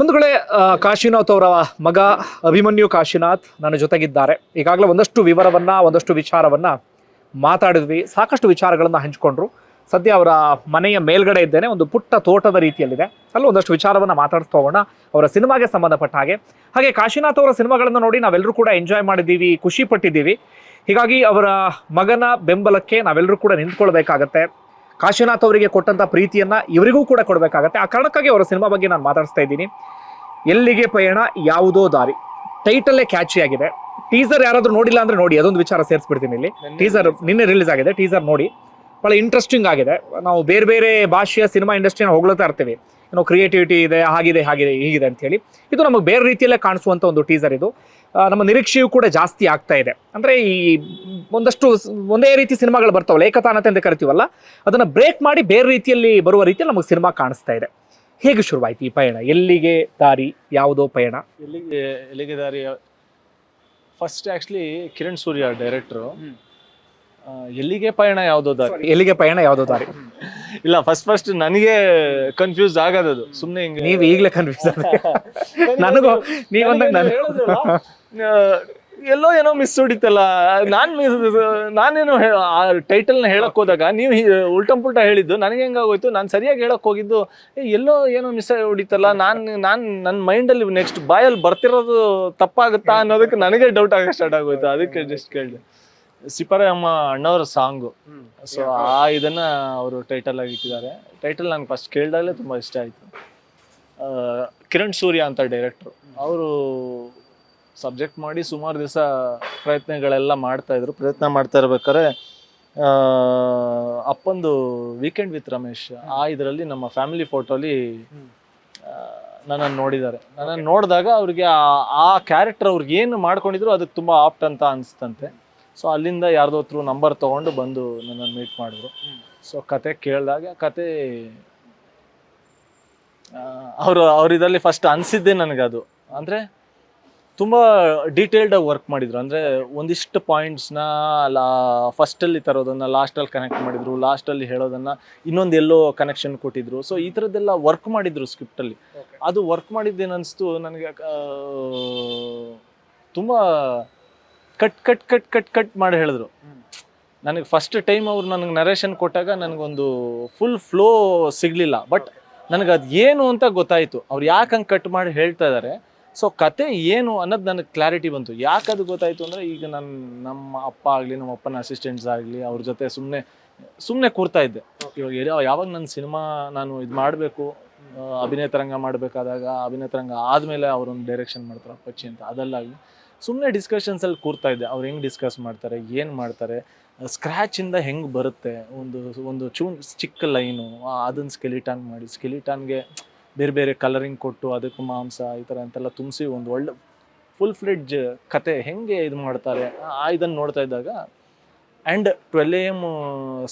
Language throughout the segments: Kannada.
ಬಂಧುಗಳೇ ಕಾಶಿನಾಥ್ ಅವರ ಮಗ ಅಭಿಮನ್ಯು ಕಾಶಿನಾಥ್ ನನ್ನ ಜೊತೆಗಿದ್ದಾರೆ. ಈಗಾಗಲೇ ಒಂದಷ್ಟು ವಿವರವನ್ನ, ಒಂದಷ್ಟು ವಿಚಾರವನ್ನ ಮಾತಾಡಿದ್ವಿ. ಸಾಕಷ್ಟು ವಿಚಾರಗಳನ್ನು ಹಂಚಿಕೊಂಡ್ರು. ಸದ್ಯ ಅವರ ಮನೆಯ ಮೇಲ್ಗಡೆ ಇದ್ದೇನೆ. ಒಂದು ಪುಟ್ಟ ತೋಟದ ರೀತಿಯಲ್ಲಿದೆ. ಅಲ್ಲಿ ಒಂದಷ್ಟು ವಿಚಾರವನ್ನ ಮಾತಾಡಿಸ್ತಾ ಹೋಗೋಣ. ಅವರ ಸಿನಿಮಾಗೆ ಸಂಬಂಧಪಟ್ಟ ಹಾಗೆ. ಹಾಗೆ ಕಾಶಿನಾಥ್ ಅವರ ಸಿನಿಮಾಗಳನ್ನು ನೋಡಿ ನಾವೆಲ್ಲರೂ ಕೂಡ ಎಂಜಾಯ್ ಮಾಡಿದ್ದೀವಿ, ಖುಷಿ ಪಟ್ಟಿದ್ದೀವಿ. ಹೀಗಾಗಿ ಅವರ ಮಗನ ಬೆಂಬಲಕ್ಕೆ ನಾವೆಲ್ಲರೂ ಕೂಡ ನಿಂತ್ಕೊಳ್ಬೇಕಾಗತ್ತೆ. ಕಾಶಿನಾಥ್ ಅವರಿಗೆ ಕೊಟ್ಟಂತ ಪ್ರೀತಿಯನ್ನ ಇವರಿಗೂ ಕೂಡ ಕೊಡಬೇಕಾಗತ್ತೆ. ಆ ಕಾರಣಕ್ಕಾಗಿ ಅವರ ಸಿನಿಮಾ ಬಗ್ಗೆ ನಾನು ಮಾತಾಡ್ತಾ ಇದ್ದೀನಿ. ಎಲ್ಲಿಗೆ ಪಯಣ ಯಾವುದೋ ದಾರಿ. ಟೈಟಲ್ಲೇ ಕ್ಯಾಚಿ ಆಗಿದೆ. ಟೀಸರ್ ಯಾರಾದರೂ ನೋಡಿಲ್ಲ ಅಂದ್ರೆ ನೋಡಿ ಅದೊಂದು ವಿಚಾರ ಸೇರಿಸ್ಬಿಡ್ತೀನಿ ಇಲ್ಲಿ. ಟೀಸರ್ ನಿನ್ನೆ ರಿಲೀಸ್ ಆಗಿದೆ. ಟೀಸರ್ ನೋಡಿ. ಬಹಳ ಇಂಟ್ರೆಸ್ಟಿಂಗ್ ಆಗಿದೆ. ನಾವು ಬೇರೆ ಬೇರೆ ಭಾಷೆಯ ಸಿನಿಮಾ ಇಂಡಸ್ಟ್ರಿನ ಹೊಗಳ್ತಾ ಇರ್ತೀವಿ. ಏನೋ ಕ್ರಿಯೇಟಿವಿಟಿ ಇದೆ ಹಾಗಿದೆ ಹಾಗಿದೆ ಹೀಗಿದೆ ಅಂತ ಹೇಳಿ. ಇದು ನಮಗೆ ಬೇರೆ ರೀತಿಯಲ್ಲೇ ಕಾಣಿಸುವಂತ ಒಂದು ಟೀಸರ್ ಇದು. ನಮ್ಮ ನಿರೀಕ್ಷೆಯೂ ಕೂಡ ಜಾಸ್ತಿ ಆಗ್ತಾ ಇದೆ. ಅಂದ್ರೆ ಈ ಒಂದಷ್ಟು ಒಂದೇ ರೀತಿ ಸಿನಿಮಾಗಳು ಬರ್ತಾವಲ್ಲ ಏಕತಾನತೆ ಅಂತ ಕರಿತೀವಲ್ಲ ಅದನ್ನ ಬ್ರೇಕ್ ಮಾಡಿ ಬೇರೆ ರೀತಿಯಲ್ಲಿ ಬರುವ ರೀತಿಯಲ್ಲಿ ನಮಗೆ ಸಿನಿಮಾ ಕಾಣಿಸ್ತಾ ಇದೆ. ಹೇಗೆ ಶುರುವಾಯಿತು ಈ ಪಯಣ? ಎಲ್ಲಿಗೆ ದಾರಿ ಯಾವುದೋ ಪಯಣ? ಎಲ್ಲಿಗೆ ಎಲ್ಲಿಗೆ ದಾರಿ? ಫಸ್ಟ್ ಆಕ್ಚುಲಿ ಕಿರಣ್ ಸೂರ್ಯ ಡೈರೆಕ್ಟ್ರು ಎಲ್ಲಿಗೆ ಪಯಣ ಯಾವುದೋ ದಾರಿ? ಎಲ್ಲಿಗೆ ಪಯಣ ಯಾವುದೋ ದಾರಿ? ಇಲ್ಲ ಫಸ್ಟ್ ಫಸ್ಟ್ ನನಗೆ ಕನ್ಫ್ಯೂಸ್ ಆಗೋದದು ಸುಮ್ಮನೆ ಹಿಂಗೆ ನೀವು ಈಗಲೇ ಕನ್ಫ್ಯೂಸ್ ನನಗೂ ನೀವಂದಾಗ ನಾನು ಎಲ್ಲೋ ಏನೋ ಮಿಸ್ ಹೊಡಿತಲ್ಲ. ನಾನ್ ಮಿಸ್ ನಾನೇನೋ ಆ ಟೈಟಲ್ನ ಹೇಳಕ್ ಹೋದಾಗ ನೀವು ಉಲ್ಟಂ ಪುಲ್ಟ ಹೇಳಿದ್ದು ನನಗೆ ಹೆಂಗಾಗೋಯ್ತು? ನಾನು ಸರಿಯಾಗಿ ಹೇಳಕ್ ಹೋಗಿದ್ದು. ಎಲ್ಲೋ ಏನೋ ಮಿಸ್ ಹೊಡಿತಲ್ಲ. ನಾನ್ ನಾನ್ ನನ್ನ ಮೈಂಡಲ್ಲಿ ನೆಕ್ಸ್ಟ್ ಬಾಯಲ್ಲಿ ಬರ್ತಿರೋದು ತಪ್ಪಾಗುತ್ತಾ ಅನ್ನೋದಕ್ಕೆ ನನಗೆ ಡೌಟ್ ಆಗಕ್ಕೆ ಸ್ಟಾರ್ಟ್ ಆಗೋಯ್ತು. ಅದಕ್ಕೆ ಜಸ್ಟ್ ಕೇಳಿದೆ. ಸಿಪಾರೆ ಅಮ್ಮ ಅಣ್ಣವರ ಸಾಂಗು. ಸೊ ಆ ಇದನ್ನ ಅವರು ಟೈಟಲ್ ಆಗಿ ಇಟ್ಟಿದ್ದಾರೆ ಟೈಟಲ್ ನಂಗೆ ಫಸ್ಟ್ ಕೇಳಿದಾಗಲೇ ತುಂಬ ಇಷ್ಟ ಆಯಿತು. ಕಿರಣ್ ಸೂರ್ಯ ಅಂತ ಡೈರೆಕ್ಟ್ರು ಅವರು ಸಬ್ಜೆಕ್ಟ್ ಮಾಡಿ ಸುಮಾರು ದಿವಸ ಪ್ರಯತ್ನಗಳೆಲ್ಲ ಮಾಡ್ತಾ ಇದ್ರು. ಪ್ರಯತ್ನ ಮಾಡ್ತಾ ಇರ್ಬೇಕಾದ್ರೆ ಅಪ್ಪಂದು ವೀಕೆಂಡ್ ವಿತ್ ರಮೇಶ್ ಆ ಇದರಲ್ಲಿ ನಮ್ಮ ಫ್ಯಾಮಿಲಿ ಫೋಟೋಲಿ ನನ್ನನ್ನು ನೋಡಿದ್ದಾರೆ. ನನ್ನನ್ನು ನೋಡಿದಾಗ ಅವ್ರಿಗೆ ಆ- ಆ ಕ್ಯಾರೆಕ್ಟರ್ ಅವ್ರಿಗೆ ಏನು ಮಾಡ್ಕೊಂಡಿದ್ರು ಅದಕ್ಕೆ ತುಂಬ ಆಪ್ಟ್ ಅಂತ ಅನಿಸ್ತಂತೆ. ಸೊ ಅಲ್ಲಿಂದ ಯಾರ್ದೋ ಥ್ರೂ ನಂಬರ್ ತಗೊಂಡು ಬಂದು ನನ್ನನ್ನು ಮೀಟ್ ಮಾಡಿದ್ರು. ಸೊ ಕತೆ ಕೇಳಿದಾಗ ಕತೆ ಅವರು ಅವ್ರ ಇದರಲ್ಲಿ ಫಸ್ಟ್ ಅನಿಸಿದ್ದೆ ನನಗದು ಅಂದರೆ ತುಂಬ ಡೀಟೇಲ್ಡಾಗಿ ವರ್ಕ್ ಮಾಡಿದ್ರು. ಅಂದರೆ ಒಂದಿಷ್ಟು ಪಾಯಿಂಟ್ಸ್ನ ಲಾ ಫಸ್ಟಲ್ಲಿ ತರೋದನ್ನು ಲಾಸ್ಟಲ್ಲಿ ಕನೆಕ್ಟ್ ಮಾಡಿದರು ಲಾಸ್ಟಲ್ಲಿ ಹೇಳೋದನ್ನು ಇನ್ನೊಂದು ಎಲ್ಲೋ ಕನೆಕ್ಷನ್ ಕೊಟ್ಟಿದ್ರು. ಸೊ ಈ ಥರದ್ದೆಲ್ಲ ವರ್ಕ್ ಮಾಡಿದರು ಸ್ಕ್ರಿಪ್ಟಲ್ಲಿ ಅದು ವರ್ಕ್ ಮಾಡಿದ್ದೇನು ಅನಿಸ್ತು ನನಗೆ ತುಂಬ cut cut cut cut cut ಮಾಡಿ ಹೇಳಿದ್ರು. ನನಗೆ ಫಸ್ಟ್ ಟೈಮ್ ಅವ್ರು ನನಗೆ ನರೇಷನ್ ಕೊಟ್ಟಾಗ ನನಗೊಂದು ಫುಲ್ ಫ್ಲೋ ಸಿಗಲಿಲ್ಲ. ಬಟ್ ನನಗೆ ಅದು ಏನು ಅಂತ ಗೊತ್ತಾಯಿತು. ಅವ್ರು ಯಾಕೆ ಹಂಗೆ ಕಟ್ ಮಾಡಿ ಹೇಳ್ತಾ ಇದ್ದಾರೆ ಸೊ ಕತೆ ಏನು ಅನ್ನೋದು ನನಗೆ ಕ್ಲಾರಿಟಿ ಬಂತು. ಯಾಕೆ ಅದು ಗೊತ್ತಾಯಿತು ಅಂದರೆ ಈಗ ನನ್ನ ನಮ್ಮ ಅಪ್ಪ ಆಗಲಿ, ನಮ್ಮ ಅಪ್ಪನ ಅಸಿಸ್ಟೆಂಟ್ಸ್ ಆಗಲಿ, ಅವ್ರ ಜೊತೆ ಸುಮ್ಮನೆ ಸುಮ್ಮನೆ ಕೂರ್ತಾ ಇದ್ದೆ. ಇವಾಗ ಯಾವಾಗ ನನ್ನ ಸಿನಿಮಾ ನಾನು ಇದು ಮಾಡಬೇಕು ಅಭಿನೇತರಂಗ ಮಾಡಬೇಕಾದಾಗ ಅಭಿನೇತರಂಗ ಆದಮೇಲೆ ಅವರೊಂದು ಡೈರೆಕ್ಷನ್ ಮಾಡ್ತಾರೆ, ಪಚ್ಚಿ ಅಂತ. ಅದಲ್ಲಾಗಲಿ ಸುಮ್ಮನೆ ಡಿಸ್ಕಷನ್ಸಲ್ಲಿ ಕೂರ್ತಾ ಇದ್ದೆ. ಅವ್ರು ಹೆಂಗೆ ಡಿಸ್ಕಸ್ ಮಾಡ್ತಾರೆ, ಏನು ಮಾಡ್ತಾರೆ ಸ್ಕ್ರ್ಯಾಚಿಂದ ಹೆಂಗೆ ಬರುತ್ತೆ? ಒಂದು ಒಂದು ಚೂನ್, ಚಿಕ್ಕ ಲೈನು ಅದನ್ನು ಸ್ಕೆಲಿಟಾನ್ ಮಾಡಿ ಸ್ಕೆಲಿಟಾನ್ಗೆ ಬೇರೆ ಬೇರೆ ಕಲರಿಂಗ್ ಕೊಟ್ಟು ಅದಕ್ಕೆ ಮಾಂಸ, ಈ ಥರ ಅಂತೆಲ್ಲ ತುಂಬಿಸಿ ಒಂದು ಒಳ್ಳೆ ಫುಲ್ ಫ್ಲೆಡ್ಜ್ ಕತೆ ಹೆಂಗೆ ಇದು ಮಾಡ್ತಾರೆ? ಇದನ್ನು ನೋಡ್ತಾ ಇದ್ದಾಗ and twelve A M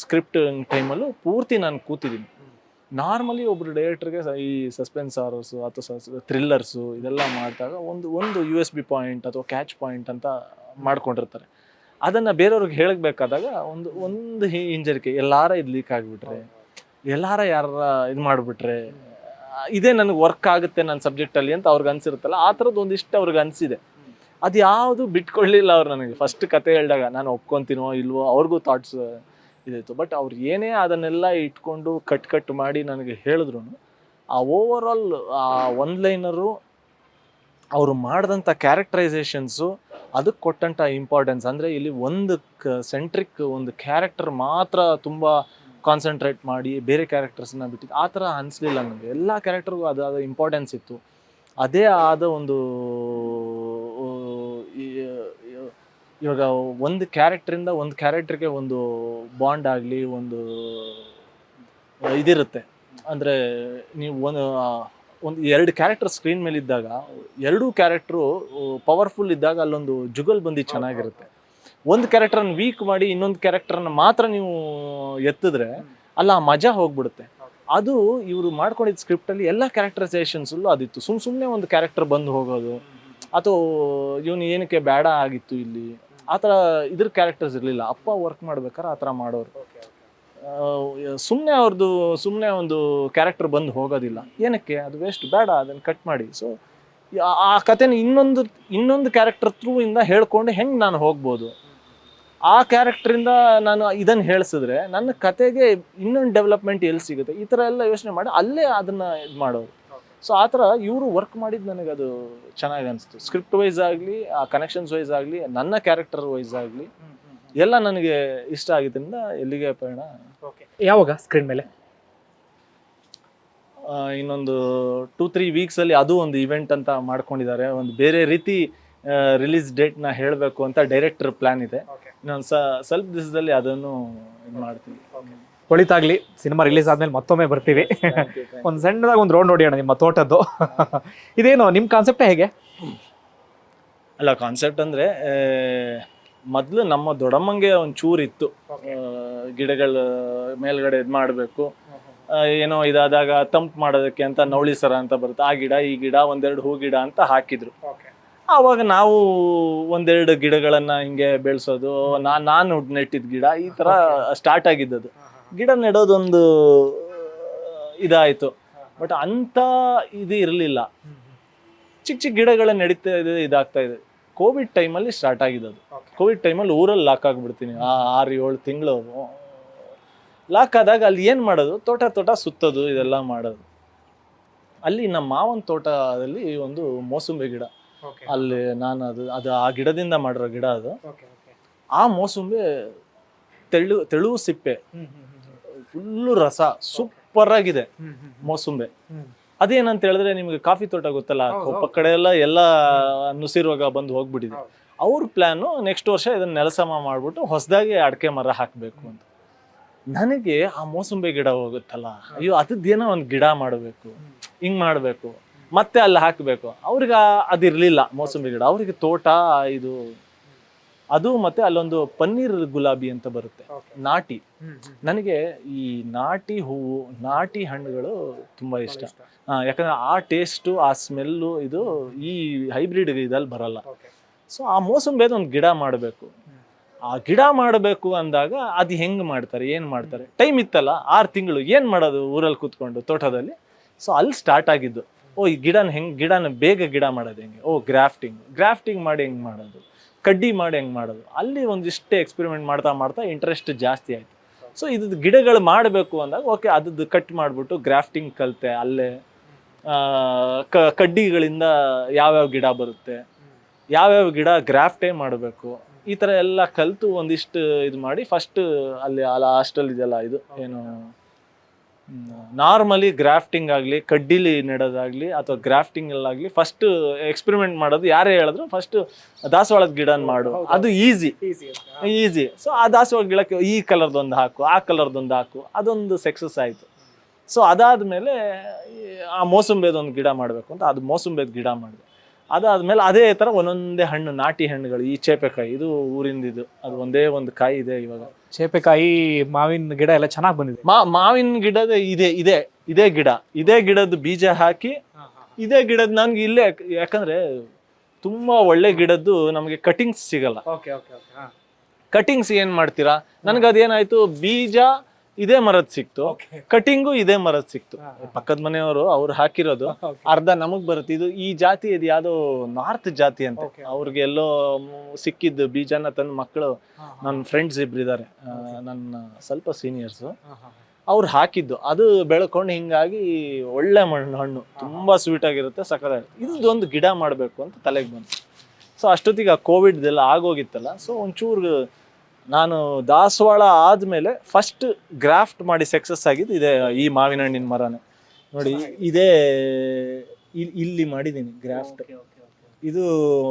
script ಟೈಮಲ್ಲೂ ಪೂರ್ತಿ ನಾನು ಕೂತಿದ್ದೀನಿ. ನಾರ್ಮಲಿ ಒಬ್ರು ಡೈರೆಕ್ಟರ್ಗೆ ಈ ಸಸ್ಪೆನ್ಸ್ ಹಾರರ್ಸು ಅಥವಾ ಥ್ರಿಲ್ಲರ್ಸು ಇದೆಲ್ಲ ಮಾಡಿದಾಗ ಒಂದು ಒಂದು ಯು ಎಸ್ ಬಿ ಪಾಯಿಂಟ್ ಅಥವಾ ಕ್ಯಾಚ್ ಪಾಯಿಂಟ್ ಅಂತ ಮಾಡ್ಕೊಂಡಿರ್ತಾರೆ. ಅದನ್ನು ಬೇರೆಯವ್ರಿಗೆ ಹೇಳಬೇಕಾದಾಗ ಒಂದು ಒಂದು ಹಿಂಜರಿಕೆ. ಎಲ್ಲಾರ ಇದು ಲೀಕ್ ಆಗಿಬಿಟ್ರೆ, ಎಲ್ಲಾರ ಯಾರ ಇದು ಮಾಡಿಬಿಟ್ರೆ, ಇದೇ ನನಗೆ ವರ್ಕ್ ಆಗುತ್ತೆ ನನ್ನ ಸಬ್ಜೆಕ್ಟಲ್ಲಿ ಅಂತ ಅವ್ರಿಗೆ ಅನ್ಸಿರುತ್ತಲ್ಲ, ಆ ಥರದ್ದು ಒಂದಿಷ್ಟು ಅವ್ರಿಗೆ ಅನಿಸಿದೆ. ಅದು ಯಾವುದು ಬಿಟ್ಕೊಳ್ಳಿಲ್ಲ ಅವ್ರು ನನಗೆ. ಫಸ್ಟ್ ಕತೆ ಹೇಳಿದಾಗ, ನಾನು ಒಪ್ಕೊತೀನೋ ಇಲ್ವೋ ಅವ್ರಿಗೂ ಥಾಟ್ಸ್ ಇದಾಯಿತು ಬಟ್ ಅವ್ರು ಏನೇ ಅದನ್ನೆಲ್ಲ ಇಟ್ಕೊಂಡು ಕಟ್ ಕಟ್ ಮಾಡಿ ನನಗೆ ಹೇಳಿದ್ರು. ಆ ಓವರ್ ಆಲ್ ಆ ಒನ್ ಲೈನರು ಅವರು ಮಾಡಿದಂಥ ಕ್ಯಾರೆಕ್ಟರೈಸೇಷನ್ಸು ಅದಕ್ಕೆ ಕೊಟ್ಟಂಥ ಇಂಪಾರ್ಟೆನ್ಸ್ ಅಂದರೆ ಇಲ್ಲಿ ಒಂದು ಸೆಂಟ್ರಿಕ್ ಒಂದು ಕ್ಯಾರೆಕ್ಟರ್ ಮಾತ್ರ ತುಂಬ ಕಾನ್ಸಂಟ್ರೇಟ್ ಮಾಡಿ ಬೇರೆ ಕ್ಯಾರೆಕ್ಟರ್ಸ್ನ ಬಿಟ್ಟಿದ್ದು ಆ ಥರ ಅನಿಸ್ಲಿಲ್ಲ ನನಗೆ. ಎಲ್ಲ ಕ್ಯಾರೆಕ್ಟರ್ಗೂ ಅದಾದ ಇಂಪಾರ್ಟೆನ್ಸ್ ಇತ್ತು. ಅದೇ ಆದ ಒಂದು ಆ, ಈ- ಈ- ಇವಾಗ ಒಂದು ಕ್ಯಾರೆಕ್ಟ್ರಿಂದ ಒಂದು ಕ್ಯಾರೆಕ್ಟರ್ಗೆ ಒಂದು ಬಾಂಡ್ ಆಗಲಿ, ಒಂದು ಇದಿರುತ್ತೆ. ಅಂದರೆ ನೀವು ಒಂದು ಒಂದು ಎರಡು ಕ್ಯಾರೆಕ್ಟರ್ ಸ್ಕ್ರೀನ್ ಮೇಲೆ ಇದ್ದಾಗ ಎರಡೂ ಕ್ಯಾರೆಕ್ಟ್ರು ಪವರ್ಫುಲ್ ಇದ್ದಾಗ ಅಲ್ಲೊಂದು ಜುಗಲ್ ಬಂದು ಚೆನ್ನಾಗಿರುತ್ತೆ. ಒಂದು ಕ್ಯಾರೆಕ್ಟರ್ನ ವೀಕ್ ಮಾಡಿ ಇನ್ನೊಂದು ಕ್ಯಾರೆಕ್ಟರ್ನ ಮಾತ್ರ ನೀವು ಎತ್ತಿದ್ರೆ ಅಲ್ಲ ಆ ಮಜಾ ಹೋಗ್ಬಿಡುತ್ತೆ. ಅದು ಇವರು ಮಾಡ್ಕೊಂಡಿದ್ದ ಸ್ಕ್ರಿಪ್ಟಲ್ಲಿ ಎಲ್ಲ ಕ್ಯಾರೆಕ್ಟರೈಸೇಷನ್ಸಲ್ಲೂ ಅದಿತ್ತು. ಸುಮ್ ಸುಮ್ಮನೆ ಒಂದು ಕ್ಯಾರೆಕ್ಟರ್ ಬಂದು ಹೋಗೋದು, ಅಥವಾ ಇವನು ಏನಕ್ಕೆ ಬೇಡ ಆಗಿತ್ತು ಇಲ್ಲಿ ಆ ಥರ ಇದ್ರ ಕ್ಯಾರೆಕ್ಟರ್ಸ್ ಇರಲಿಲ್ಲ. ಅಪ್ಪ ವರ್ಕ್ ಮಾಡ್ಬೇಕಾದ್ರೆ ಆ ಥರ ಮಾಡೋರು ಸುಮ್ಮನೆ ಅವ್ರದ್ದು ಸುಮ್ಮನೆ ಒಂದು ಕ್ಯಾರೆಕ್ಟರ್ ಬಂದು ಹೋಗೋದಿಲ್ಲ. ಏನಕ್ಕೆ? ಅದು ವೇಸ್ಟ್ ಬೇಡ, ಅದನ್ನು ಕಟ್ ಮಾಡಿ. ಸೊ ಆ ಕಥೆನ ಇನ್ನೊಂದು ಇನ್ನೊಂದು ಕ್ಯಾರೆಕ್ಟರ್ ಥ್ರೂ ಇಂದ ಹೇಳ್ಕೊಂಡು ಹೆಂಗೆ ನಾನು ಹೋಗ್ಬೋದು? ಆ ಕ್ಯಾರೆಕ್ಟ್ರಿಂದ ನಾನು ಇದನ್ನು ಹೇಳಿಸಿದ್ರೆ ನನ್ನ ಕತೆಗೆ ಇನ್ನೊಂದು ಡೆವಲಪ್ಮೆಂಟ್ ಎಲ್ಲಿ ಸಿಗುತ್ತೆ? ಈ ಥರ ಎಲ್ಲ ಯೋಚನೆ ಮಾಡಿ ಅಲ್ಲೇ ಅದನ್ನು ಇದು ಮಾಡೋರು. ಸೊ ಆ ಥರ ಇವರು ವರ್ಕ್ ಮಾಡಿದ್ದು ನನಗೆ ಅದು ಚೆನ್ನಾಗಿ ಅನಿಸ್ತು. ಸ್ಕ್ರಿಪ್ಟ್ ವೈಸ್ ಆಗಲಿ ಆ ಕನೆಕ್ಷನ್ಸ್ ವೈಸ್ ಆಗಲಿ ನನ್ನ ಕ್ಯಾರೆಕ್ಟರ್ ವೈಸ್ ಆಗಲಿ ಎಲ್ಲ ನನಗೆ ಇಷ್ಟ ಆಗಿದ್ದರಿಂದ ಎಲ್ಲಿಗೆ ಪಯಣ ಯಾವಾಗ ಸ್ಕ್ರೀನ್ ಮೇಲೆ? ಇನ್ನೊಂದು ಟೂ ತ್ರೀ ವೀಕ್ಸಲ್ಲಿ ಅದು ಒಂದು ಇವೆಂಟ್ ಅಂತ ಮಾಡ್ಕೊಂಡಿದ್ದಾರೆ. ಒಂದು ಬೇರೆ ರೀತಿ ರಿಲೀಸ್ ಡೇಟ್ನ ಹೇಳಬೇಕು ಅಂತ ಡೈರೆಕ್ಟರ್ ಪ್ಲಾನ್ ಇದೆ. ಇನ್ನೊಂದು ಸ್ವಲ್ಪ ದಿವಸದಲ್ಲಿ ಅದನ್ನು ಇದು ಮಾಡ್ತೀವಿ ಒಳಿತಾಗ್ಲಿ ಸಿನಿಮಾ ರಿಲೀಸ್ ಆದ್ಮೇಲೆ ಮತ್ತೊಮ್ಮೆ ಬರ್ತೀವಿ. ಒಂದು ಸಣ್ಣದಾಗ ಒಂದು ರೌಂಡ್ ಹೊಡಿಯೋಣ ನಿಮ್ಮ ತೋಟದ್ದು. ಇದೇನು ನಿಮ್ಮ ಕಾನ್ಸೆಪ್ಟ್ ಹೇಗೆ? ಅಲ್ಲ ಕಾನ್ಸೆಪ್ಟ್ ಅಂದ್ರೆ ಮೊದಲು ನಮ್ಮ ದೊಡ್ಡಮ್ಮಂಗೆ ಒಂದು ಚೂರು ಇತ್ತು. ಗಿಡಗಳ ಮೇಲ್ಗಡೆ ಇದು ಮಾಡಬೇಕು. ಏನೋ ಇದಾದಾಗ ತಂಪ್ ಮಾಡೋದಕ್ಕೆ ಅಂತ ನವಳಿ ಸರ ಅಂತ ಬರುತ್ತೆ. ಆ ಗಿಡ ಈ ಗಿಡ ಒಂದೆರಡು ಹೂ ಗಿಡ ಅಂತ ಹಾಕಿದ್ರು. ಆವಾಗ ನಾವು ಒಂದೆರಡು ಗಿಡಗಳನ್ನ ಹಿಂಗೆ ಬೆಳೆಸೋದು ನಾನು ನಾನು ನೆಟ್ಟಿದ್ ಗಿಡ ಈ ತರ ಸ್ಟಾರ್ಟ್ ಆಗಿದ್ದದು. ಗಿಡ ನೆಡೋದೊಂದು ಇದಾಯ್ತು. ಬಟ್ ಅಂತ ಇದು ಇರಲಿಲ್ಲ. ಚಿಕ್ಕ ಚಿಕ್ಕ ಗಿಡಗಳ ನಡೀತಾ ಇದೆ ಇದಾಗ್ತಾ ಇದೆ. ಕೋವಿಡ್ ಟೈಮಲ್ಲಿ ಸ್ಟಾರ್ಟ್ ಅದು ಕೋವಿಡ್ ಟೈಮಲ್ಲಿ ಊರಲ್ಲಿ ಲಾಕ್ ಆಗಿಬಿಡ್ತೀನಿ. ಆ ಆರು ಏಳು ತಿಂಗಳು. ಲಾಕ್ ಆದಾಗ ಅಲ್ಲಿ ಏನು ಮಾಡೋದು? ತೋಟ ತೋಟ ಸುತ್ತೋದು ಇದೆಲ್ಲ ಮಾಡೋದು. ಅಲ್ಲಿ ನಮ್ಮ ಮಾವನ ತೋಟದಲ್ಲಿ ಒಂದು ಮೋಸಂಬಿ ಗಿಡ. ಅಲ್ಲಿ ನಾನು ಅದು ಅದು ಆ ಗಿಡದಿಂದ ಮಾಡಿರೋ ಗಿಡ ಅದು. ಆ ಮೋಸಂಬಿ ತೆಳು ತೆಳು ಸಿಪ್ಪೆ. ಫುಲ್ಲು ರಸ ಸೂಪರ್ ಆಗಿದೆ ಮೋಸಂಬೆ. ಅದೇನಂತ ಹೇಳಿದ್ರೆ ನಿಮ್ಗೆ ಕಾಫಿ ತೋಟ ಗೊತ್ತಲ್ಲ ಕೊಪ್ಪ ಕಡೆ ಎಲ್ಲ ಎಲ್ಲ ನುಸಿ ರೋಗ ಬಂದು ಹೋಗ್ಬಿಟ್ಟಿದೆ. ಅವ್ರ ಪ್ಲಾನು ನೆಕ್ಸ್ಟ್ ವರ್ಷ ಇದನ್ನ ನೆಲಸಮ ಮಾಡ್ಬಿಟ್ಟು ಹೊಸದಾಗಿ ಅಡಕೆ ಮರ ಹಾಕಬೇಕು ಅಂತ. ನನಗೆ ಆ ಮೋಸಂಬಿ ಗಿಡ ಹೋಗುತ್ತಲ್ಲ ಅಯ್ಯೋ ಅದೇನೋ ಒಂದು ಗಿಡ ಮಾಡಬೇಕು ಹಿಂಗ್ ಮಾಡಬೇಕು ಮತ್ತೆ ಅಲ್ಲಿ ಹಾಕಬೇಕು. ಅವ್ರಿಗೆ ಅದಿರಲಿಲ್ಲ ಮೋಸಂಬಿ ಗಿಡ. ಅವ್ರಿಗೆ ತೋಟ ಇದು ಅದು ಮತ್ತೆ ಅಲ್ಲೊಂದು ಪನ್ನೀರ್ ಗುಲಾಬಿ ಅಂತ ಬರುತ್ತೆ. ನಾಟಿ. ನನಗೆ ಈ ನಾಟಿ ಹೂವು ನಾಟಿ ಹಣ್ಣುಗಳು ತುಂಬಾ ಇಷ್ಟ. ಯಾಕಂದ್ರೆ ಆ ಟೇಸ್ಟು ಆ ಸ್ಮೆಲ್ಲು ಇದು ಈ ಹೈಬ್ರಿಡ್ ಇದಲ್ಲಿ ಬರಲ್ಲ. ಸೊ ಆ ಮೋಸಂಬಿದು ಒಂದು ಗಿಡ ಮಾಡಬೇಕು. ಆ ಗಿಡ ಮಾಡಬೇಕು ಅಂದಾಗ ಅದು ಹೆಂಗ್ ಮಾಡ್ತಾರೆ ಏನು ಮಾಡ್ತಾರೆ? ಟೈಮ್ ಇತ್ತಲ್ಲ ಆರು ತಿಂಗಳು ಏನು ಮಾಡೋದು ಊರಲ್ಲಿ ಕೂತ್ಕೊಂಡು ತೋಟದಲ್ಲಿ? ಸೊ ಅಲ್ಲಿ ಸ್ಟಾರ್ಟ್ ಆಗಿದ್ದು. ಓ ಈ ಗಿಡನ ಹೆಂಗ್ ಗಿಡನ ಬೇಗ ಗಿಡ ಮಾಡೋದು ಹೆಂಗೆ? ಓ ಗ್ರಾಫ್ಟಿಂಗ್ ಗ್ರಾಫ್ಟಿಂಗ್ ಮಾಡಿ ಹೆಂಗ್ ಮಾಡೋದು? ಕಡ್ಡಿ ಮಾಡಿ ಹೆಂಗೆ ಮಾಡೋದು? ಅಲ್ಲಿ ಒಂದಿಷ್ಟೇ ಎಕ್ಸ್ಪೆರಿಮೆಂಟ್ ಮಾಡ್ತಾ ಮಾಡ್ತಾ ಇಂಟ್ರೆಸ್ಟ್ ಜಾಸ್ತಿ ಆಯಿತು. ಸೊ ಇದು ಗಿಡಗಳು ಮಾಡಬೇಕು ಅಂದಾಗ ಓಕೆ ಅದದ್ದು ಕಟ್ ಮಾಡಿಬಿಟ್ಟು ಗ್ರಾಫ್ಟಿಂಗ್ ಕಲಿತೆ, ಅಲ್ಲೇ ಕ, ಕಡ್ಡಿಗಳಿಂದ ಯಾವ್ಯಾವ ಗಿಡ ಬರುತ್ತೆ, ಯಾವ್ಯಾವ ಗಿಡ ಗ್ರಾಫ್ಟೇ ಮಾಡಬೇಕು, ಈ ಥರ ಎಲ್ಲ ಕಲಿತು ಒಂದಿಷ್ಟು ಇದು ಮಾಡಿ ಫಸ್ಟ್ ಅಲ್ಲಿ ಅಲ್ಲ ಹಾಸ್ಟೆಲ್ ಇದೆಯಲ್ಲ ಇದು, ಏನು ನಾರ್ಮಲಿ ಗ್ರಾಫ್ಟಿಂಗ್ ಆಗಲಿ ಕಡ್ಡಿಲಿ ನೆಡೋದಾಗಲಿ ಅಥವಾ ಗ್ರಾಫ್ಟಿಂಗ್ ಅಲ್ಲಾಗಲಿ ಫಸ್ಟ್ ಎಕ್ಸ್ಪೆರಿಮೆಂಟ್ ಮಾಡೋದು ಯಾರೇ ಹೇಳಿದ್ರು ಫಸ್ಟ್ ದಾಸವಾಳದ ಗಿಡನ ಮಾಡು. ಅದು ಈಸಿ ಈಸಿ ಸೊ ಆ ದಾಸವಾಳ ಗಿಡಕ್ಕೆ ಈ ಕಲರ್ದೊಂದು ಹಾಕು ಆ ಕಲರ್ದೊಂದು ಹಾಕು ಅದೊಂದು ಸಕ್ಸಸ್ ಆಯಿತು. ಸೊ ಅದಾದಮೇಲೆ ಆ ಮೋಸಂಬೇದೊಂದು ಗಿಡ ಮಾಡಬೇಕು ಅಂತ ಅದು ಮೋಸಂಬೇದ ಗಿಡ ಮಾಡಿದೆ ಅದಾದ್ಮೇಲೆ ಅದೇ ಥರ ಒಂದೊಂದೇ ಹಣ್ಣು ನಾಟಿ ಹಣ್ಣುಗಳು ಈ ಚೇಪೆಕಾಯಿ ಇದು ಊರಿಂದಿದು ಅದು ಒಂದೇ ಒಂದು ಕಾಯಿ ಇದೆ ಇವಾಗ. ಚೇಪೆಕಾಯಿ ಮಾವಿನ ಗಿಡ ಎಲ್ಲ ಚೆನ್ನಾಗಿ ಬಂದಿದೆ. ಮಾ ಮಾವಿನ ಗಿಡದ ಇದೆ ಇದೆ ಇದೇ ಗಿಡ. ಇದೇ ಗಿಡದ ಬೀಜ ಹಾಕಿ ಇದೇ ಗಿಡದ ನನ್ಗೆ ಇಲ್ಲೇ ಯಾಕಂದ್ರೆ ತುಂಬಾ ಒಳ್ಳೆ ಗಿಡದ್ದು ನಮಗೆ ಕಟಿಂಗ್ಸ್ ಸಿಗಲ್ಲ. ಕಟಿಂಗ್ಸ್ ಏನ್ ಮಾಡ್ತೀರಾ? ನನಗೆ ಅದೇನಾಯ್ತು ಬೀಜ ಇದೇ ಮರದ್ ಸಿಕ್ತು. ಕಟಿಂಗು ಇದೇ ಮರದ್ ಸಿಕ್ತು. ಪಕ್ಕದ ಮನೆಯವರು ಅವ್ರು ಹಾಕಿರೋದು. ಅರ್ಧ ನಮಗ್ ಬರುತ್ತೆ. ಇದು ಈ ಜಾತಿ ಇದು ಯಾವ್ದೋ ನಾರ್ತ್ ಜಾತಿ ಅಂತ. ಅವ್ರಿಗೆ ಎಲ್ಲೋ ಸಿಕ್ಕಿದ್ದು ಬೀಜನ ತನ್ನ ಮಕ್ಕಳು. ನನ್ನ ಫ್ರೆಂಡ್ಸ್ ಇಬ್ರು ಇದಾರೆ. ನನ್ನ ಸ್ವಲ್ಪ ಸೀನಿಯರ್ಸ್ ಅವ್ರು ಹಾಕಿದ್ದು. ಅದು ಬೆಳ್ಕೊಂಡು ಹಿಂಗಾಗಿ ಒಳ್ಳೆ ಮಣ್ಣು ಹಣ್ಣು. ತುಂಬಾ ಸ್ವೀಟ್ ಆಗಿರುತ್ತೆ ಸಕ್ಕತ್ತಾಗಿರುತ್ತೆ ಇದೊಂದು ಗಿಡ ಮಾಡಬೇಕು ಅಂತ ತಲೆಗೆ ಬಂತು. ಸೊ ಅಷ್ಟೊತ್ತಿಗೆ ಆ ಕೋವಿಡ್ ಕೋವಿಡ್ದೆಲ್ಲ ಆಗೋಗಿತ್ತಲ್ಲ. ಸೊ ಒಂಚೂರು ನಾನು ದಾಸವಾಳ ಆದಮೇಲೆ ಫಸ್ಟ್ ಗ್ರಾಫ್ಟ್ ಮಾಡಿ ಸಕ್ಸಸ್ ಆಗಿದ್ದು ಇದೆ ಈ ಮಾವಿನ ಹಣ್ಣಿನ ಮರನೇ. ನೋಡಿ ಇದೇ ಇಲ್- ಇಲ್ಲಿ ಮಾಡಿದ್ದೀನಿ ಗ್ರಾಫ್ಟ್ ಇದು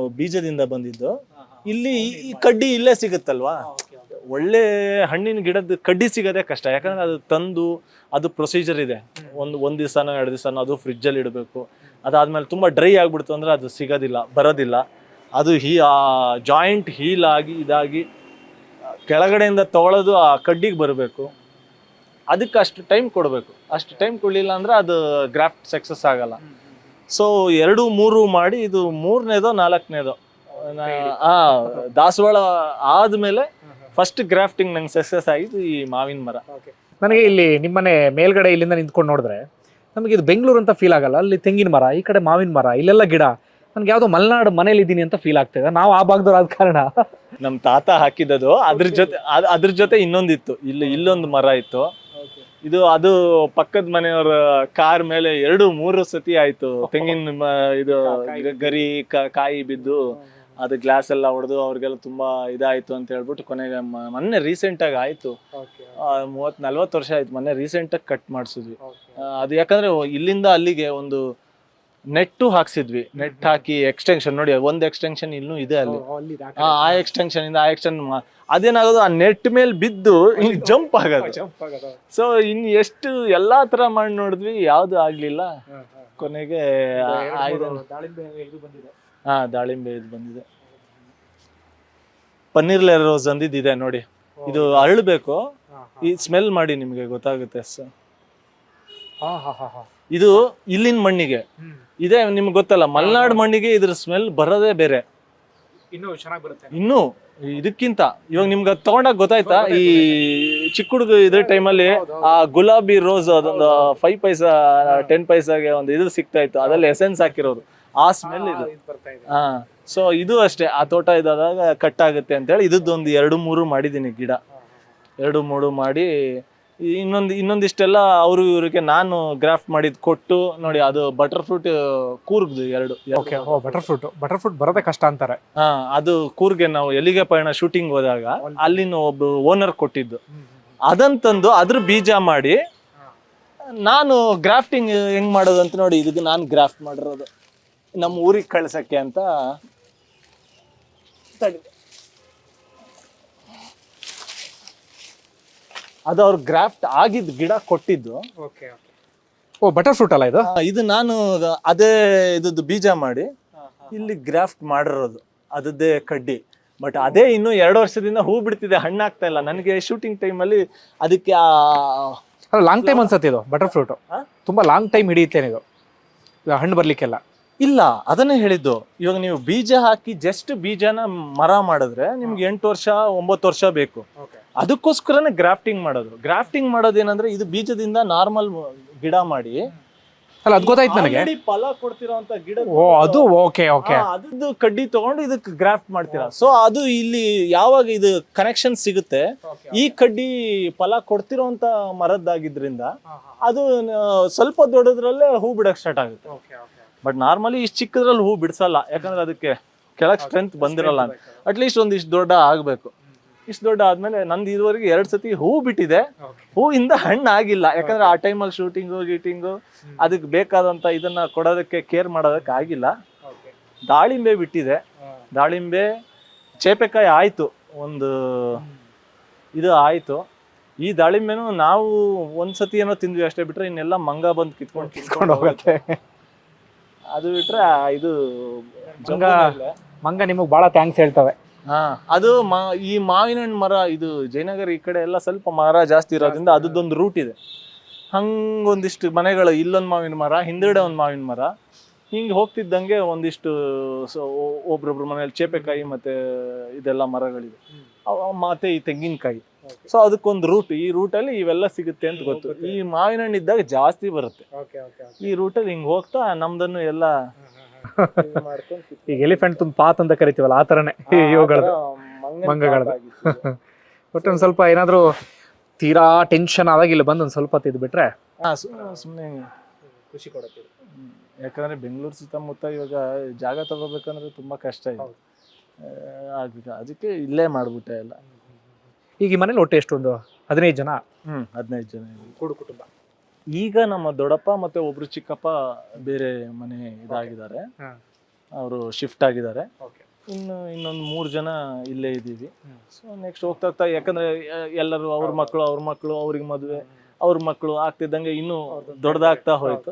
ಬೀಜದಿಂದ ಬಂದಿದ್ದು. ಇಲ್ಲಿ ಈ ಕಡ್ಡಿ ಇಲ್ಲೇ ಸಿಗುತ್ತಲ್ವಾ? ಒಳ್ಳೆ ಹಣ್ಣಿನ ಗಿಡದ ಕಡ್ಡಿ ಸಿಗೋದೇ ಕಷ್ಟ. ಯಾಕಂದ್ರೆ ಅದು ತಂದು ಅದು ಪ್ರೊಸೀಜರ್ ಇದೆ. ಒಂದು ಒಂದು ದಿವಸನೋ ಎರಡು ದಿವಸನೋ ಅದು ಫ್ರಿಜ್ಜಲ್ಲಿ ಇಡಬೇಕು. ಅದಾದ್ಮೇಲೆ ತುಂಬ ಡ್ರೈ ಆಗ್ಬಿಡ್ತು ಅಂದ್ರೆ ಅದು ಸಿಗೋದಿಲ್ಲ ಬರೋದಿಲ್ಲ. ಅದು ಹೀ ಆ ಜಾಯಿಂಟ್ ಹೀಲ್ ಆಗಿ ಇದಾಗಿ ಕೆಳಗಡೆಯಿಂದ ತೊಗೊಳೋದು ಆ ಕಡ್ಡಿಗೆ ಬರಬೇಕು. ಅದಕ್ಕೆ ಅಷ್ಟು ಟೈಮ್ ಕೊಡಬೇಕು. ಅಷ್ಟು ಟೈಮ್ ಕೊಡಲಿಲ್ಲ ಅಂದ್ರೆ ಅದು ಗ್ರಾಫ್ಟ್ ಸಕ್ಸಸ್ ಆಗಲ್ಲ. ಸೊ ಎರಡು ಮೂರು ಮಾಡಿ ಇದು ಮೂರನೇದೋ ನಾಲ್ಕನೇದೋ ಆ ದಾಸವಾಳ ಆದ್ಮೇಲೆ ಫಸ್ಟ್ ಗ್ರಾಫ್ಟಿಂಗ್ ನಂಗೆ ಸಕ್ಸಸ್ ಆಗಿದ್ದು ಈ ಮಾವಿನ ಮರ. ನನಗೆ ಇಲ್ಲಿ ನಿಮ್ಮನೆ ಮೇಲ್ಗಡೆ ಇಲ್ಲಿಂದ ನಿಂತ್ಕೊಂಡು ನೋಡಿದ್ರೆ ನಮಗೆ ಇದು ಬೆಂಗಳೂರು ಅಂತ ಫೀಲ್ ಆಗಲ್ಲ. ಅಲ್ಲಿ ತೆಂಗಿನ ಮರ ಈ ಕಡೆ ಮಾವಿನ ಮರ ಇಲ್ಲೆಲ್ಲ ಗಿಡ. ನನಗೆ ಯಾವುದೋ ಮಲೆನಾಡು ಮನೇಲಿ ಇದ್ದೀನಿ ಅಂತ ಫೀಲ್ ಆಗ್ತಿದೆ ನಾವು ಆ ಭಾಗದವ್ರು ಆದ ಕಾರಣ. ನಮ್ ತಾತ ಹಾಕಿದ್ದದು. ಅದ್ರ ಜೊತೆ ಅದ್- ಅದ್ರ ಜೊತೆ ಇನ್ನೊಂದಿತ್ತು. ಇಲ್ಲಿ ಇಲ್ಲೊಂದು ಮರ ಇತ್ತು. ಇದು ಅದು ಪಕ್ಕದ ಮನೆಯವರ ಕಾರ್ ಮೇಲೆ ಎರಡು ಮೂರು ಸತಿ ಆಯ್ತು. ತೆಂಗಿನ ಮ- ಇದು ಗ- ಗರಿ ಕ- ಕಾಯಿ ಬಿದ್ದು ಅದು ಗ್ಲಾಸ್ ಎಲ್ಲ ಹೊಡೆದು ಅವ್ರಿಗೆಲ್ಲ ತುಂಬಾ ಇದಾಯ್ತು ಅಂತ ಹೇಳ್ಬಿಟ್ಟು ಕೊನೆಗೆ ಮ- ಮೊನ್ನೆ ರೀಸೆಂಟ್ ಆಗಿ ಆಯ್ತು. ಆ, ಮೂವತ್ ನಲ್ವತ್ತು ವರ್ಷ ಆಯ್ತು. ಮೊನ್ನೆ ರೀಸೆಂಟ್ ಆಗಿ ಕಟ್ ಮಾಡಿಸಿದ್ವಿ. ಅದು ಯಾಕಂದ್ರೆ ಇಲ್ಲಿಂದ ಅಲ್ಲಿಗೆ ಒಂದು ನೆಟ್ಟು ಹಾಕ್ಸಿದ್ವಿ. ನೆಟ್ ಹಾಕಿ ಎಕ್ಸ್ಟೆನ್ಷನ್ ನೋಡಿ ಒಂದ್ ಎಕ್ಸ್ಟೆನ್ಷನ್ ಇನ್ನೂ ಇದೆ ಅಲ್ಲಿ. ಆ, ಎಕ್ಸ್ಟೆನ್ಷನ್ ಇಂದ ಆ ಎಕ್ಸ್ಟೆನ್ ಅದೇನಾಗೋದು ಆ ನೆಟ್ ಮೇಲೆ ಬಿದ್ದು ಇಲ್ಲಿ ಜಂಪ್ ಆಗೋದು. ಸೊ ಇನ್ ಎಷ್ಟು ಎಲ್ಲಾ ತರ ಮಾಡಿ ನೋಡಿದ್ವಿ ಯಾವ್ದು ಆಗ್ಲಿಲ್ಲ. ಕೊನೆಗೆ ಹಾ ದಾಳಿಂಬೆ ಇದು ಬಂದಿದೆ. ಪನ್ನೀರ್ ರೋಸ್ ಅಂದಿದ್ದಿದೆ ನೋಡಿ. ಇದು ಅರಳಬೇಕು. ಈ ಸ್ಮೆಲ್ ಮಾಡಿ ನಿಮ್ಗೆ ಗೊತ್ತಾಗುತ್ತೆ ಸರ್ ಇದು ಇಲ್ಲಿನ ಮಣ್ಣಿಗೆ. ಇದೆ ನಿಮ್ಗೆ ಗೊತ್ತಲ್ಲ ಮಲ್ನಾಡ್ ಮಣ್ಣಿಗೆ ಇದ್ರ ಸ್ಮೆಲ್ ಬರೋದೇ ಬೇರೆ. ಇನ್ನು ಚೆನ್ನಾಗಿ ಬರುತ್ತೆ. ಇನ್ನು ಇದಕ್ಕಿಂತ ಇವಾಗ ನಿಮ್ಗೆ ಅದು ತಗೊಂಡಾಗ ಗೊತ್ತಾಯ್ತಾ? ಈ ಚಿಕ್ಕ ಹುಡುಗ ಇದ್ರ ಟೈಮಲ್ಲಿ ಆ ಗುಲಾಬಿ ರೋಸ್ ಅದೊಂದು ಫೈವ್ ಪೈಸಾ ಟೆನ್ ಪೈಸಾಗೆ ಒಂದು ಇದು ಸಿಗ್ತಾ ಇತ್ತು ಅದ್ರಲ್ಲಿ ಎಸೆನ್ಸ್ ಹಾಕಿರೋದು. ಆ ಸ್ಮೆಲ್ ಇದು. ಹಾ. ಸೊ ಇದು ಅಷ್ಟೇ. ಆ ತೋಟ ಇದಾದಾಗ ಕಟ್ ಆಗುತ್ತೆ ಅಂತೇಳಿ ಇದ್ದೊಂದು ಎರಡು ಮೂರು ಮಾಡಿದ್ದೀನಿ ಗಿಡ. ಎರಡು ಮೂರು ಮಾಡಿ ಇನ್ನೊಂದು ಇನ್ನೊಂದಿಷ್ಟೆಲ್ಲ ಅವರು ಇವ್ರಿಗೆ ನಾನು ಗ್ರಾಫ್ಟ್ ಮಾಡಿದ್ ಕೊಟ್ಟು ನೋಡಿ ಅದು ಬಟರ್ ಫ್ರೂಟ್ ಕೂರ್ಗ್ದು ಎರಡು. Okay oh butter fruit butter fruit ಬರೋದೇ ಕಷ್ಟ ಅಂತಾರೆ. ಹಾ ಅದು ಕೂರ್ಗೆ ನಾವು ಎಲ್ಲಿಗೆ ಪಯಣ ಶೂಟಿಂಗ್ ಹೋದಾಗ ಅಲ್ಲಿನ ಒಬ್ಬ ಓನರ್ ಕೊಟ್ಟಿದ್ದು. ಅದನ್ ತಂದು ಅದ್ರ ಬೀಜ ಮಾಡಿ ನಾನು ಗ್ರಾಫ್ಟಿಂಗ್ ಹೆಂಗ್ ಮಾಡೋದು ಅಂತ ನೋಡಿ ಇದಕ್ಕೆ ನಾನು ಗ್ರಾಫ್ಟ್ ಮಾಡಿರೋದು. ನಮ್ಮ ಊರಿಗೆ ಕಳ್ಸಕ್ಕೆ ಅಂತ. ತಡಿ. ಅದು ಅವ್ರ ಗ್ರಾಫ್ಟ್ ಆಗಿದ್ ಗಿಡ ಕೊಟ್ಟಿದ್ದು. ಓ ಬಟರ್ ಫ್ರೂಟ್ ಅಲ್ಲ ಇದು? ಆ, ಇದು ನಾನು ಅದೇ ಇದದ್ದು ಬೀಜ ಮಾಡಿ ಇಲ್ಲಿ ಗ್ರಾಫ್ಟ್ ಮಾಡಿರೋದು ಅದದ್ದೇ ಕಡ್ಡಿ. ಬಟ್ ಅದೇ ಇನ್ನು ಎರಡು ವರ್ಷದಿಂದ ಹೂ ಬಿಡ್ತಿದೆ ಹಣ್ಣಾಗ್ತಾ ಇಲ್ಲ. ನನಗೆ ಶೂಟಿಂಗ್ ಟೈಮಲ್ಲಿ ಅದಕ್ಕೆ ಆ ಲಾಂಗ್ ಟೈಮ್ ಅನ್ಸತ್ತೆ ಇದು ಬಟರ್ ಫ್ರೂಟ್ ಹಾ? ತುಂಬಾ ಲಾಂಗ್ ಟೈಮ್ ಹಿಡಿಯುತ್ತೆ ಇದು. ಈಗ ಹಣ್ಣು ಬರ್ಲಿಕ್ಕೆಲ್ಲ. ಇಲ್ಲ ಅದನ್ನೇ ಹೇಳಿದ್ದು. ಇವಾಗ ನೀವು ಬೀಜ ಹಾಕಿ ಜಸ್ಟ್ ಬೀಜನ ಮರ ಮಾಡಿದ್ರೆ ನಿಮ್ಗೆ ಎಂಟು ವರ್ಷ ಒಂಬತ್ತು ವರ್ಷ ಬೇಕು. ಅದಕ್ಕೋಸ್ಕರನೇ ಗ್ರಾಫ್ಟಿಂಗ್ ಮಾಡೋದು. ಗ್ರಾಫ್ಟಿಂಗ್ ಮಾಡೋದೇನಂದ್ರೆ ಇದು ಬೀಜದಿಂದ ನಾರ್ಮಲ್ ಗಿಡ ಮಾಡಿ. ಅಲ್ಲ ಅದು ಗೊತ್ತಾಯ್ತು ನನಗೆ. already ಫಲ ಕೊಡ್ತಿರೋಂತ ಗಿಡ ಓ ಅದು ಓಕೆ ಓಕೆ. ಕಡ್ಡಿ ತಗೊಂಡು ಇದಕ್ಕೆ ಗ್ರಾಫ್ಟ್ ಮಾಡ್ತೀರಾ. ಸೊ ಅದು ಇಲ್ಲಿ ಯಾವಾಗ ಇದು ಕನೆಕ್ಷನ್ ಸಿಗುತ್ತೆ ಈ ಕಡ್ಡಿ ಫಲ ಕೊಡ್ತಿರೋಂತ ಮರದ್ದಾಗಿದ್ರಿಂದ ಅದು ಸ್ವಲ್ಪ ದೊಡ್ಡದ್ರಲ್ಲೇ ಹೂ ಬಿಡಕ್ ಸ್ಟಾರ್ಟ್ ಆಗುತ್ತೆ. ಬಟ್ ನಾರ್ಮಲಿ ಇಷ್ಟು ಚಿಕ್ಕದ್ರಲ್ಲಿ ಹೂ ಬಿಡ್ಸಲ್ಲ. ಯಾಕಂದ್ರೆ ಅದಕ್ಕೆ ಕೆಳಗ್ ಸ್ಟ್ರೆಂತ್ ಬಂದಿರಲ್ಲ ಅಟ್ಲೀಸ್ಟ್ ಒಂದಿಷ್ಟು ದೊಡ್ಡ ಆಗ್ಬೇಕು. ಇಷ್ಟು ದೊಡ್ಡ ಆದ್ಮೇಲೆ ನಂದು ಇದುವರೆಗೆ ಎರಡ್ ಸತಿ ಹೂ ಬಿಟ್ಟಿದೆ. ಹೂವಿಂದ ಹಣ್ಣು ಆಗಿಲ್ಲ ಯಾಕಂದ್ರೆ ಆ ಟೈಮಲ್ಲಿ ಶೂಟಿಂಗು ಗೀಟಿಂಗು ಅದಕ್ಕೆ ಬೇಕಾದಂತ ಇದನ್ನ ಕೊಡೋದಕ್ಕೆ ಕೇರ್ ಮಾಡೋದಕ್ಕೆ ಆಗಿಲ್ಲ. ದಾಳಿಂಬೆ ಬಿಟ್ಟಿದೆ. ದಾಳಿಂಬೆ ಚೇಪೆಕಾಯಿ ಆಯ್ತು. ಒಂದು ಇದು ಆಯ್ತು. ಈ ದಾಳಿಂಬೆನು ನಾವು ಒಂದ್ಸತಿ ಏನೋ ತಿಂದ್ವಿ ಅಷ್ಟೇ ಬಿಟ್ರೆ ಇನ್ನೆಲ್ಲ ಮಂಗ ಬಂದು ಕಿತ್ಕೊಂಡು ಕಿತ್ಕೊಂಡು ಹೋಗುತ್ತೆ. ಅದು ಬಿಟ್ರೆ ಇದು ಮಂಗ ಮಂಗ ನಿಮಗೆ ಬಹಳ ಥ್ಯಾಂಕ್ಸ್ ಹೇಳ್ತವೆ. ಅದು ಮಾ ಈ ಮಾವಿನ ಹಣ್ಣು ಮರ ಇದು ಜಯನಗರ ಈ ಕಡೆ ಎಲ್ಲ ಸ್ವಲ್ಪ ಮರ ಜಾಸ್ತಿ ಇರೋದ್ರಿಂದ ಅದೊಂದು ರೂಟ್ ಇದೆ. ಹಂಗೊಂದಿಷ್ಟು ಮನೆಗಳು ಇಲ್ಲೊಂದು ಮಾವಿನ ಮರ ಹಿಂದುಗಡೆ ಒಂದು ಮಾವಿನ ಮರ. ಹಿಂಗೆ ಹೋಗ್ತಿದ್ದಂಗೆ ಒಂದಿಷ್ಟು ಒಬ್ರೊಬ್ರ ಮನೇಲಿ ಚೇಪೆಕಾಯಿ ಮತ್ತೆ ಇದೆಲ್ಲ ಮರಗಳಿದೆ. ಮತ್ತೆ ಈ ತೆಂಗಿನಕಾಯಿ. ಸೊ ಅದಕ್ಕೊಂದು ರೂಟ್ ಈ ರೂಟಲ್ಲಿ ಇವೆಲ್ಲ ಸಿಗುತ್ತೆ ಅಂತ ಗೊತ್ತು. ಈ ಮಾವಿನ ಹಣ್ಣು ಇದ್ದಾಗ ಜಾಸ್ತಿ ಬರುತ್ತೆ ಈ ರೂಟಲ್ಲಿ ಹಿಂಗೆ ಹೋಗ್ತಾ ನಮ್ದನ್ನು ಎಲ್ಲ ಈಗ ಎಲಿಫೆಂಟ್ ತುಂಬ ಪಾತ್ ಅಂತ ಕರಿತೀವಲ್ಲ ಆ ಥರನೇ ಇವುಗಳದ್ದು ಮಂಗಗಳದ್ದು. ಬಟ್ ಒಂದು ಸ್ವಲ್ಪ ಏನಾದರೂ ತೀರಾ ಟೆನ್ಷನ್ ಆದಾಗ ಇಲ್ಲಿ ಬಂದು ಒಂದು ಸ್ವಲ್ಪ ತಿದ್ದು ಬಿಟ್ರೆ ಹಾ ಸುಮ್ಮನೆ ಖುಷಿ ಕೊಡುತ್ತೆ. ಯಾಕಂದ್ರೆ ಬೆಂಗಳೂರು ಸುತ್ತಮುತ್ತ ಇವಾಗ ಜಾಗ ತಗೋಬೇಕಂದ್ರೆ ತುಂಬಾ ಕಷ್ಟ ಇದೆ. ಹೌದು. ಅದಕ್ಕೆ ಇಲ್ಲೇ ಮಾಡ್ಬಿಟ್ಟೆ ಎಲ್ಲ. ಈಗ ಈ ಮನೇಲಿ ಒಟ್ಟು ಎಷ್ಟೊಂದು? ಒಂದು ಹದಿನೈದು ಜನ? ಹ್ಮ್ ಹದಿನೈದು ಜನ. ಕೂಡು ಕುಟುಂಬ. ಈಗ ನಮ್ಮ ದೊಡ್ಡಪ್ಪ ಮತ್ತೆ ಒಬ್ರು ಚಿಕ್ಕಪ್ಪ ಬೇರೆ ಮನೆ ಇದಾಗಿದ್ದಾರೆ. ಅವರು ಶಿಫ್ಟ್ ಆಗಿದ್ದಾರೆ. ಓಕೆ. ಇನ್ನು ಇನ್ನೊಂದು ಮೂರು ಜನ ಇಲ್ಲೇ ಇದ್ದೀವಿ. ಸೊ ನೆಕ್ಸ್ಟ್ ಹೋಗ್ತಾ ಹೋಗ್ತಾ ಯಾಕಂದ್ರೆ ಎಲ್ಲರೂ ಅವ್ರ ಮಕ್ಕಳು ಅವ್ರ ಮಕ್ಕಳು ಅವ್ರಿಗೆ ಮದುವೆ ಅವ್ರ ಮಕ್ಕಳು ಆಗ್ತಿದ್ದಂಗೆ ಇನ್ನೂ ದೊಡ್ಡದಾಗ್ತಾ ಹೋಯ್ತು.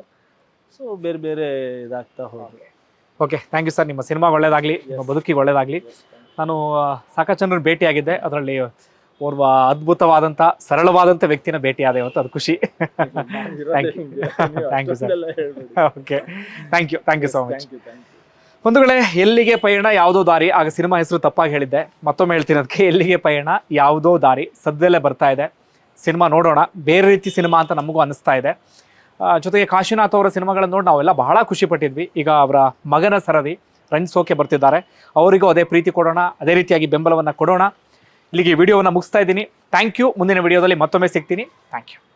ಸೊ ಬೇರೆ ಬೇರೆ ಇದಾಗ್ತಾ ಹೋಯ್ತು. ಓಕೆ. ಥ್ಯಾಂಕ್ ಯು ಸರ್ ನಿಮ್ಮ ಸಿನಿಮಾ ಒಳ್ಳೇದಾಗಲಿ ನಿಮ್ಮ ಬದುಕಿಗೆ ಒಳ್ಳೇದಾಗಲಿ. ನಾನು ಸಾಕಷ್ಟು ಜನರು ಭೇಟಿಯಾಗಿದ್ದೆ. ಅದರಲ್ಲಿ ಓರ್ವ ಅದ್ಭುತವಾದಂತ ಸರಳವಾದಂತ ವ್ಯಕ್ತಿನ ಭೇಟಿಯಾದೆ ಅಂತ ಅದು ಖುಷಿ. Thank you sir okay thank you thank you so much ಒಂದುಗಳೇ ಎಲ್ಲಿಗೆ ಪಯಣ ಯಾವುದೋ ದಾರಿ ಆಗ ಸಿನಿಮಾ ಹೆಸರು ತಪ್ಪಾಗಿ ಹೇಳಿದ್ದೆ. ಮತ್ತೊಮ್ಮೆ ಹೇಳ್ತಿರೋದಕ್ಕೆ ಎಲ್ಲಿಗೆ ಪಯಣ ಯಾವುದೋ ದಾರಿ ಸದ್ದಲ್ಲೇ ಬರ್ತಾ ಇದೆ. ಸಿನಿಮಾ ನೋಡೋಣ. ಬೇರೆ ರೀತಿ ಸಿನಿಮಾ ಅಂತ ನಮಗೂ ಅನಿಸ್ತಾ ಇದೆ. ಜೊತೆಗೆ ಕಾಶಿನಾಥ್ ಅವರ ಸಿನಿಮಾಗಳನ್ನ ನೋಡಿ ನಾವೆಲ್ಲ ಬಹಳ ಖುಷಿ ಪಟ್ಟಿದ್ವಿ ಈಗ ಅವರ ಮಗನ ಸರದಿ ರಂಜಿಸೋಕೆ ಬರ್ತಿದ್ದಾರೆ. ಅವರಿಗೂ ಅದೇ ಪ್ರೀತಿ ಕೊಡೋಣ. ಅದೇ ರೀತಿಯಾಗಿ ಬೆಂಬಲವನ್ನು ಕೊಡೋಣ. ಇಲ್ಲಿಗೆ ವಿಡಿಯೋವನ್ನು ಮುಗಿಸ್ತಾ ಇದ್ದೀನಿ. ಥ್ಯಾಂಕ್ ಯು ಮುಂದಿನ ವಿಡಿಯೋದಲ್ಲಿ ಮತ್ತೊಮ್ಮೆ ಸಿಗ್ತೀನಿ. Thank you